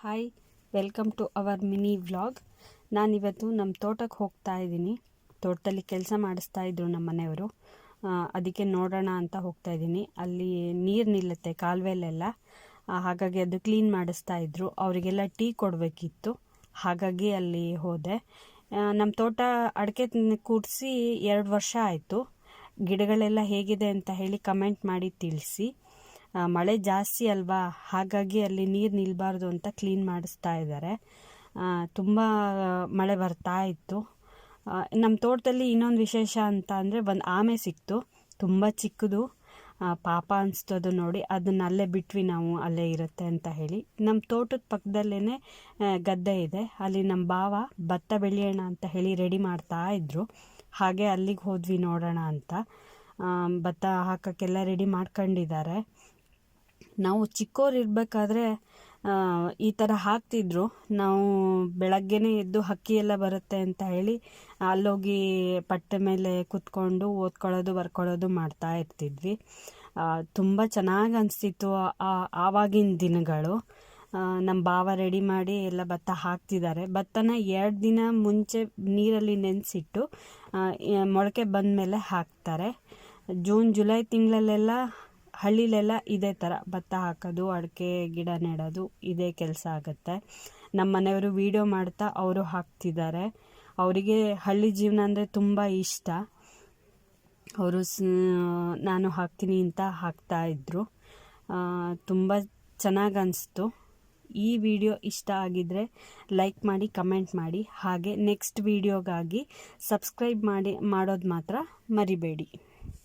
Hi welcome to our mini vlog ನಾನಿವತ್ತು ನಮ್ಮ ತೋಟಕ್ಕೆ ಹೋಗ್ತಾ ಇದ್ದೀನಿ. ತೋಟದಲ್ಲಿ ಕೆಲಸ ಮಾಡಿಸ್ತಾ ಇದ್ರು ನಮ್ಮ ಮನೆಯವರು. ಅದಕ್ಕೆ ನೋಡೋಣ ಅಂತ ಹೋಗ್ತಾ ಇದ್ದೀನಿ. ಅಲ್ಲಿ ನೀರು ನಿಲ್ಲುತ್ತೆ, ಕಾಲುವೆಲೆಲ್ಲ. ಹಾಗಾಗಿ ಅದು ಕ್ಲೀನ್ ಮಾಡಿಸ್ತಾ ಇದ್ರು. ಅವರಿಗೆಲ್ಲ ಟೀ ಕೊಡಬೇಕಿತ್ತು. ಹಾಗಾಗಿ ಅಲ್ಲಿ ಹೋದೆ. ನಮ್ಮ ತೋಟ ಅಡಿಕೆ ಕೂಡಿಸಿ ಎರಡು ವರ್ಷ ಆಯಿತು. ಗಿಡಗಳೆಲ್ಲ ಹೇಗಿದೆ ಅಂತ ಹೇಳಿ ಕಮೆಂಟ್ ಮಾಡಿ ತಿಳಿಸಿ. ಮಳೆ ಜಾಸ್ತಿ ಅಲ್ವಾ? ಹಾಗಾಗಿ ಅಲ್ಲಿ ನೀರು ನಿಲ್ಲಬಾರ್ದು ಅಂತ ಕ್ಲೀನ್ ಮಾಡಿಸ್ತಾ ಇದ್ದಾರೆ ತುಂಬ ಮಳೆ ಬರ್ತಾ ಇತ್ತು. ನಮ್ಮ ತೋಟದಲ್ಲಿ ಇನ್ನೊಂದು ವಿಶೇಷ ಅಂತ ಅಂದರೆ ಒಂದು ಆಮೆ ಸಿಕ್ತು. ತುಂಬ ಚಿಕ್ಕದು. ಪಾಪ ಅನಿಸ್ತು ಅದು ನೋಡಿ. ಅದನ್ನ ಅಲ್ಲೇ ಬಿಟ್ವಿ ನಾವು, ಅಲ್ಲೇ ಇರುತ್ತೆ ಅಂತ ಹೇಳಿ. ನಮ್ಮ ತೋಟದ ಪಕ್ಕದಲ್ಲೇ ಗದ್ದೆ ಇದೆ. ಅಲ್ಲಿ ನಮ್ಮ ಭಾವ ಭತ್ತ ಬೆಳೆಯೋಣ ಅಂತ ಹೇಳಿ ರೆಡಿ ಮಾಡ್ತಾ ಇದ್ರು. ಹಾಗೆ ಅಲ್ಲಿಗೆ ಹೋದ್ವಿ ನೋಡೋಣ ಅಂತ. ಭತ್ತ ಹಾಕೋಕ್ಕೆಲ್ಲ ರೆಡಿ ಮಾಡ್ಕೊಂಡಿದ್ದಾರೆ ನಾವು ಚಿಕ್ಕವರಿರ್ಬೇಕಾದ್ರೆ ಈ ಥರ ಹಾಕ್ತಿದ್ರು. ನಾವು ಬೆಳಗ್ಗೆನೇ ಎದ್ದು ಹಕ್ಕಿ ಎಲ್ಲ ಬರುತ್ತೆ ಅಂತ ಹೇಳಿ ಅಲ್ಲೋಗಿ ಪಟ್ಟೆ ಮೇಲೆ ಕುತ್ಕೊಂಡು ಓದ್ಕೊಳ್ಳೋದು, ಬರ್ಕೊಳ್ಳೋದು ಮಾಡ್ತಾ ಇರ್ತಿದ್ವಿ. ತುಂಬ ಚೆನ್ನಾಗಿ ಅನಿಸ್ತಿತ್ತು ಆವಾಗಿನ ದಿನಗಳು. ನಮ್ಮ ಭಾವ ರೆಡಿ ಮಾಡಿ ಎಲ್ಲ ಭತ್ತ ಹಾಕ್ತಿದ್ದಾರೆ. ಭತ್ತನ ಎರಡು ದಿನ ಮುಂಚೆ ನೀರಲ್ಲಿ ನೆನೆಸಿಟ್ಟು ಮೊಳಕೆ ಬಂದ ಮೇಲೆ ಹಾಕ್ತಾರೆ. ಜೂನ್, ಜುಲೈ ತಿಂಗಳಲ್ಲೆಲ್ಲ ಹಳ್ಳಿಲೆಲ್ಲ ಇದೇ ಥರ ಭತ್ತ ಹಾಕೋದು, ಅಡಿಕೆ, ಗಿಡ ನೆಡೋದು ಇದೇ ಕೆಲಸ ಆಗುತ್ತೆ. ನಮ್ಮ ಮನೆಯವರು ವಿಡಿಯೋ ಮಾಡ್ತಾ ಅವರು ಹಾಕ್ತಿದ್ದಾರೆ. ಅವರಿಗೆ ಹಳ್ಳಿ ಜೀವನ ಅಂದರೆ ತುಂಬ ಇಷ್ಟ. ಅವರು ನಾನು ಹಾಕ್ತೀನಿ ಅಂತ ಹಾಕ್ತಾ ಇದ್ದರು ತುಂಬ ಚೆನ್ನಾಗಿ ಅನಿಸ್ತು. ಈ ವಿಡಿಯೋ ಇಷ್ಟ ಆಗಿದ್ರೆ ಲೈಕ್ ಮಾಡಿ, ಕಮೆಂಟ್ ಮಾಡಿ. ಹಾಗೆ ನೆಕ್ಸ್ಟ್ ವಿಡಿಯೋಗಾಗಿ ಸಬ್ಸ್ಕ್ರೈಬ್ ಮಾಡಿ, ಮಾಡೋದು ಮಾತ್ರ ಮರಿಬೇಡಿ.